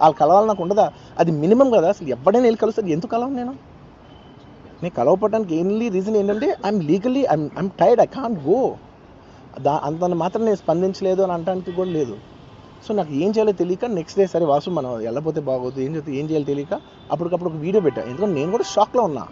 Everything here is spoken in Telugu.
వాళ్ళు కలవాలి నాకు ఉండదా? అది మినిమం కదా అసలు ఎవడైనా వెళ్ళి కలుస్తారు. ఎందుకు కలవను నేను? నేను కలవపడడానికి ఎన్లీ రీజన్ ఏంటంటే I'm legally I'm I'm tired I can't go దా అంత మాత్రం నేను స్పందించలేదు అని అనడానికి కూడా లేదు. సో నాకు ఏం చేయాలో తెలియక నెక్స్ట్ డే సరే వాసు మనం వెళ్ళపోతే బాగోదు ఏం చేస్తే ఏం చేయాలో తెలియక అప్పటికప్పుడు ఒక వీడియో పెట్టా. ఎందుకంటే నేను కూడా షాక్లో ఉన్నా.